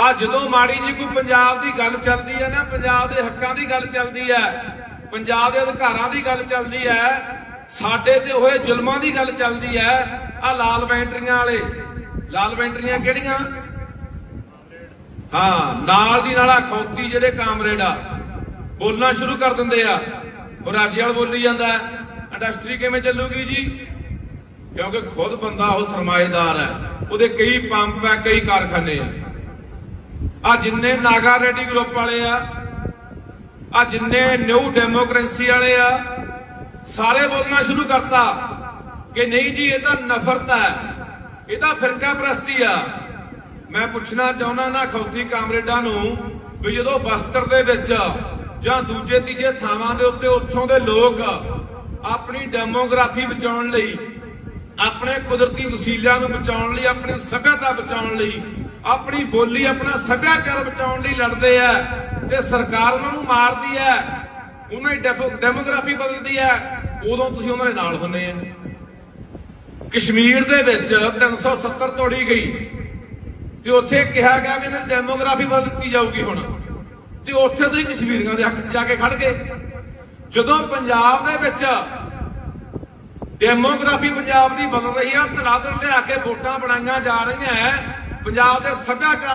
ਆ ਜਦੋਂ ਮਾੜੀ ਜੀ ਕੋਈ ਪੰਜਾਬ ਦੀ ਗੱਲ ਚੱਲਦੀ ਹੈ ਨਾ, ਪੰਜਾਬ ਦੇ ਹੱਕਾਂ ਦੀ ਗੱਲ ਚੱਲਦੀ ਹੈ, ਪੰਜਾਬ ਦੇ ਅਧਿਕਾਰਾਂ ਦੀ ਗੱਲ ਚੱਲਦੀ ਹੈ, ਸਾਡੇ ਤੇ ਹੋਏ ਜ਼ੁਲਮਾਂ ਦੀ ਗੱਲ ਚੱਲਦੀ ਹੈ, ਆ ਲਾਲ ਬੈਂਟਰੀਆਂ ਵਾਲੇ। ਲਾਲ ਬੈਂਟਰੀਆਂ ਕਿਹੜੀਆਂ? ਹਾਂ, ਨਾਲ ਦੀ ਨਾਲ ਆ ਖੌਤੀ ਜਿਹੜੇ ਕਾਮਰੇਡ ਆ, ਬੋਲਣਾ ਸ਼ੁਰੂ ਕਰ ਦਿੰਦੇ ਆ। ਉਹ ਰਾਜੀ ਵਾਲ ਬੋਲੀ ਜਾਂਦਾ ਇੰਡਸਟਰੀ ਕਿਵੇਂ ਚੱਲੂਗੀ ਜੀ? ਕਿਉਂਕਿ ਖੁਦ ਬੰਦਾ ਉਹ ਸਰਮਾਏਦਾਰ ਹੈ। ਉਹਦੇ ਕਈ ਪੰਪ ਹੈ, ਕਈ ਕਾਰਖਾਨੇ ਆ। ਆ ਜਿੰਨੇ ਨਾਗਾ ਰੈਡੀ ਗਰੁੱਪ ਵਾਲੇ ਆ ਆ ਜਿੰਨੇ ਨਿਊ ਡੈਮੋਕ੍ਰੇਸੀ ਵਾਲੇ ਆ, ਸਾਰੇ ਬੋਲਣਾ ਸ਼ੁਰੂ ਕਰਤਾ ਕਿ ਨਹੀਂ ਜੀ, ਇਹ ਤਾਂ ਨਫ਼ਰਤ ਹੈ, ਇਹ ਤਾਂ ਫਿਰਕਾ ਪ੍ਰਸਤੀ ਆ। ਮੈਂ ਪੁੱਛਣਾ ਚਾਹੁੰਦਾ ਨਾ ਖੌਤੀ ਕਾਮਰੇਡਾਂ ਨੂੰ ਵੀ ਜਦੋਂ ਬਸਤਰ ਦੇ ਵਿੱਚ ਜਾਂ ਦੂਜੇ ਤੀਜੇ ਥਾਵਾਂ ਦੇ ਉੱਤੇ ਉੱਥੋਂ ਦੇ ਲੋਕ ਆਪਣੀ ਡੈਮੋਗ੍ਰਾਫੀ ਬਚਾਉਣ ਲਈ ਆਪਣੇ ਕੁਦਰਤੀ ਵਸੀਲਿਆਂ ਨੂੰ ਬਚਾਉਣ ਲਈ, ਆਪਣੀ ਸਭਿਅਤਾ ਬਚਾਉਣ ਲਈ, ਆਪਣੀ ਬੋਲੀ, ਆਪਣਾ ਸਭਿਆਚਾਰ ਬਚਾਉਣ ਲਈ ਲੜਦੇ ਆ ਤੇ ਸਰਕਾਰ ਉਹਨਾਂ ਨੂੰ ਮਾਰਦੀ ਹੈ ਉਹਨਾਂ ਦੀ ਡੈਮੋਗ੍ਰਾਫੀ ਬਦਲਦੀ ਹੈ ਉਦੋਂ ਤੁਸੀਂ ਉਹਨਾਂ ਦੇ ਨਾਲ ਹੁੰਨੇ ਆ। ਕਸ਼ਮੀਰ ਦੇ ਵਿੱਚ 370 ਤੋੜੀ ਗਈ। ਤੇ ਉੱਥੇ ਕਿਹਾ ਗਿਆ ਵੀ ਇਹਨਾਂ ਦੀ ਡੈਮੋਗ੍ਰਾਫੀ ਬਦਲ ਦਿੱਤੀ ਜਾਊਗੀ ਹੁਣ। ਤੇ ਉੱਥੇ ਤੁਸੀਂ ਕਸ਼ਮੀਰੀਆਂ ਦੇ ਹੱਕ 'ਚ ਜਾ ਕੇ ਖੜ ਗਏ। ਜਦੋਂ ਪੰਜਾਬ ਦੇ ਵਿੱਚ ਡੈਮੋਗ੍ਰਾਫੀ ਪੰਜਾਬ ਦੀ ਬਦਲ ਰਹੀ ਆ। ਤਨਾਦਰ ਲਿਆ ਕੇ ਵੋਟਾਂ ਬਣਾਈਆਂ ਜਾ ਰਹੀਆਂ ਪੰਜਾਬ ਦੇ ਸੱਭਿਆਚਾਰ